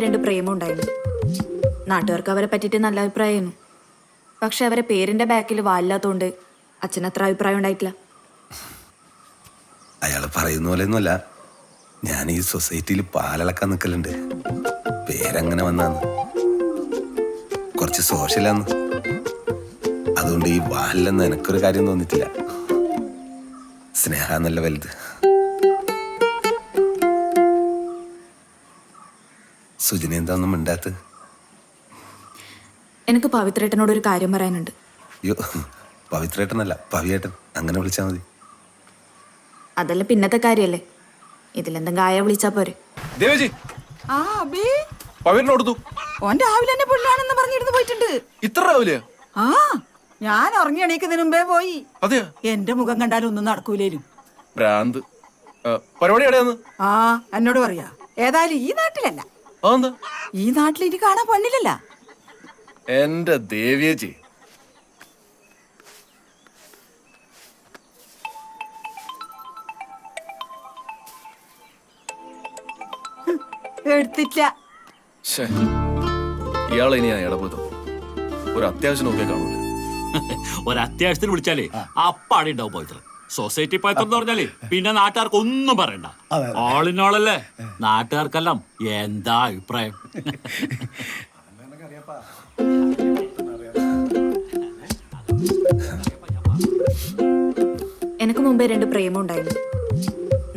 രണ്ട് പ്രേമം ഉണ്ടായിരുന്നു. നാട്ടുകാർക്ക് അവരെ പറ്റിയിട്ട് നല്ല അഭിപ്രായമായിരുന്നു. പക്ഷെ അവരെ പേരിന്റെ ബാക്കിൽ വാലില്ലാത്തോണ്ട് അച്ഛൻ അത്ര അഭിപ്രായം ഉണ്ടായിട്ടില്ല. അയാൾ പറയുന്ന പോലെയൊന്നുമല്ല. ഞാൻ ഈ സൊസൈറ്റിയിൽ പാലളക്കാൻ നിൽക്കലുണ്ട് പേരങ്ങനെ വന്നാന്ന്. കുറച്ച് സോഷ്യലാന്ന്. അതുകൊണ്ട് ഈ വാലിലെന്ന് എനിക്കൊരു കാര്യം തോന്നിയിട്ടില്ല. സ്നേഹ നല്ല വലുത്. സുജിന എന്താന്നും മിണ്ടാത്ത. എനിക്ക് പവിത്രേട്ടനോട് ഒരു കാര്യം പറയാനുണ്ട്. അയ്യോ പവിത്രേട്ടനല്ല പവിയേട്ടൻ. അങ്ങനെ വിളിച്ചാ മതി. അതല്ല പിന്നത്തെ കാര്യല്ലേ? ഇതിലെന്തെങ്കിലും ആയ വിളിച്ചാ പോരെ. ദേവേജി! ആ അബി. പവിറിന് കൊടുത്തു. ഓൻ രാവിലെ പറഞ്ഞിരുന്ന് പോയിട്ടുണ്ട്. ഇത്ര രാവിലെ ആ ഞാൻ ഉറങ്ങി എണീക്കുന്നതിന് മുമ്പേ പോയി. അതെയാ? എന്റെ മുഖം കണ്ടാലും ഒന്നും നടക്കൂലേലും. ഭ്രാന്ത്. ആ, പരിപാടി എവിടെയാന്ന്? ആ എന്നോട് പറയാ. ഏതായാലും ഈ നാട്ടിലല്ല. അതെന്താ? ഈ നാട്ടിൽ ഇനി കാണാൻ പെണ്ണില്ലല്ല എന്റെ ദേവിയേച്ചി. എടുത്തില്ല. ഇയാളെ ഇനി ഞാൻ ഇടപെടും. ഒരു അത്യാവശ്യം നോക്കിയാൽ കാണൂല ഒരത്യാവശ്യത്തിന് വിളിച്ചാലേ അപ്പാടി ഉണ്ടാവും പവിത്ര. സൊസൈറ്റി പൈത്തം എന്ന് പറഞ്ഞാലേ പിന്നെ നാട്ടുകാർക്ക് ഒന്നും പറയണ്ട ആളിനോളല്ലേ നാട്ടുകാർക്കെല്ലാം എന്താ അഭിപ്രായം? എനിക്ക് മുമ്പേ രണ്ട് പ്രേമം ഉണ്ടായിരുന്നു.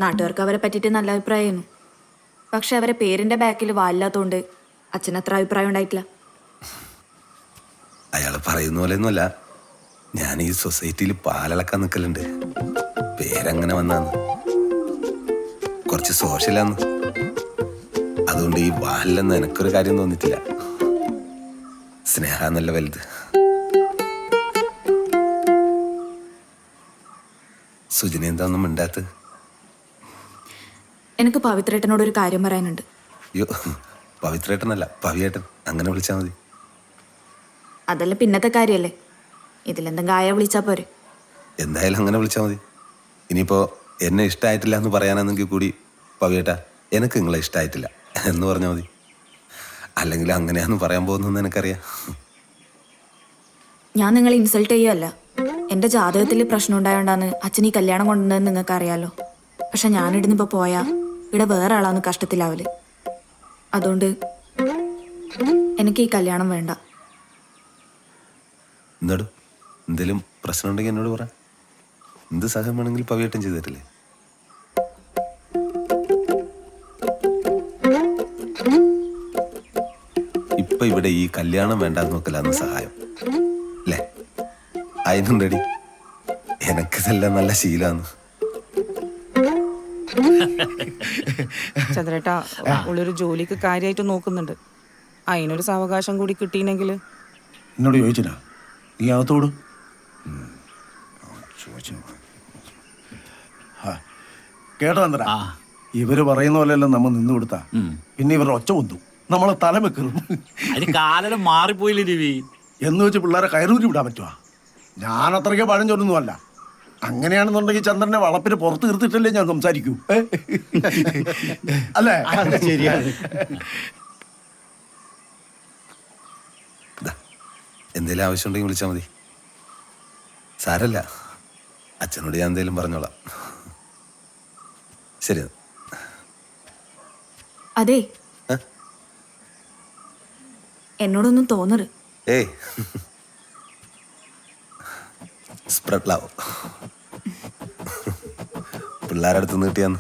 നാട്ടുകാർക്ക് അവരെ പറ്റിയിട്ട് നല്ല അഭിപ്രായമായിരുന്നു. പക്ഷെ അവരെ പേരിന്റെ ബാക്കിൽ വാലില്ലാത്തോണ്ട് അച്ഛൻ അത്ര അഭിപ്രായം ഉണ്ടായിട്ടില്ല. അയാൾ പറയുന്ന പോലെയൊന്നുമല്ല. ഞാൻ ഈ സൊസൈറ്റിയിൽ പാലളക്കാൻ നിൽക്കലുണ്ട് പേരങ്ങനെ വന്നാന്ന്. കുറച്ച് സോഷ്യലാന്ന്. അതുകൊണ്ട് ഈ വാലിലെന്ന് എനിക്കൊരു കാര്യം തോന്നിയിട്ടില്ല. സ്നേഹ നല്ല വലുത്. സുജിന എന്താന്നും മിണ്ടാത്ത? എനിക്ക് പവിത്രേട്ടനോട് ഒരു കാര്യം പറയാനുണ്ട്. അയ്യോ പവിത്രേട്ടനല്ല പവിയേട്ടൻ. അങ്ങനെ വിളിച്ചാൽ മതി. അതല്ല പിന്നത്തെ കാര്യല്ലേ? ഇതിലെന്തെങ്കിലും ആയ വിളിച്ചാ പോരെ. എന്തായാലും അങ്ങനെ വിളിച്ചാൽ മതി. ഇനിയിപ്പോ എന്നെ ഇഷ്ടമായിട്ടില്ല എന്ന് പറയാനാണെങ്കിൽ കൂടി പവിയേട്ടാ എനിക്ക് നിങ്ങളെ ഇഷ്ടമായിട്ടില്ല എന്ന് പറഞ്ഞാൽ മതി. അല്ലെങ്കിൽ അങ്ങനെയാന്ന് പറയാൻ പോകുന്നെന്ന് എനിക്കറിയാം. ഞാൻ നിങ്ങളെ ഇൻസൾട്ട് ചെയ്യല്ല എന്റെ ജാതകത്തിൽ പ്രശ്നം ഉണ്ടായോണ്ടാന്ന് അച്ഛൻ ഈ കല്യാണം കൊണ്ടുവന്നതെന്ന് നിങ്ങൾക്ക് അറിയാലോ പക്ഷെ ഞാനിടുന്ന് ഇപ്പൊ പോയാ ഇവിടെ വേറെ ആളാന്ന് കഷ്ടത്തിലാവൽ. അതുകൊണ്ട് എനിക്ക് ഈ കല്യാണം വേണ്ട. എന്നോട് എന്തെങ്കിലും പ്രശ്നം ഉണ്ടെങ്കിൽ എന്നോട് പറ. എന്ത് സഹായം വേണമെങ്കിൽ പവിയേട്ടം ചെയ്തു തരില്ലേ ഇപ്പൊ ഇവിടെ ഈ കല്യാണം വേണ്ടാന്ന് നോക്കലാന്ന് സഹായം. അല്ലേ ആയിരുന്നുണ്ടടി എനക്കിതെല്ലാം നല്ല ശീലാന്ന്. ചന്ദ്രേട്ടാ ഉള്ളൊരു ജോലിക്ക് കാര്യമായിട്ട് നോക്കുന്നുണ്ട്. അതിനൊരു സാവകാശം കൂടി കിട്ടിയില്ലെങ്കിൽ എന്നോട് ചോദിച്ചില്ല നീ അകത്തോട്. കേട്ടോ എന്താ ഇവർ പറയുന്ന പോലെയല്ല നമ്മ നിന്ന് കൊടുത്താ. പിന്നെ ഇവരുടെ ഒച്ച കൊന്തു നമ്മളെ തല വെക്കുന്നു അതിന് കാലം മാറിപ്പോയില്ലേ രവി? എന്ന് വെച്ച് പിള്ളേരെ കയറൂരി വിടാൻ പറ്റുമോ ഞാൻ അത്രയ്ക്ക് പഴം ചൊല്ലുന്നുമല്ല അങ്ങനെയാണെന്നുണ്ടെങ്കിൽ ചന്ദ്രനെ വളപ്പിന് പുറത്ത് തീർത്തിട്ടല്ലേ ഞാൻ സംസാരിക്കൂ. അല്ലേ? ശരിയാണ്. എന്തെങ്കിലും എന്തേലും ആവശ്യമുണ്ടെങ്കിൽ വിളിച്ചാൽ മതി. സാരല്ല. അച്ഛനോട് ഞാൻ എന്തേലും പറഞ്ഞോളാം. ശരി. അതെ? എന്നോടൊന്നും തോന്നരുത്. ഏയ്. Spread love പിള്ളേരടുത്ത് നീട്ടിയാന്ന്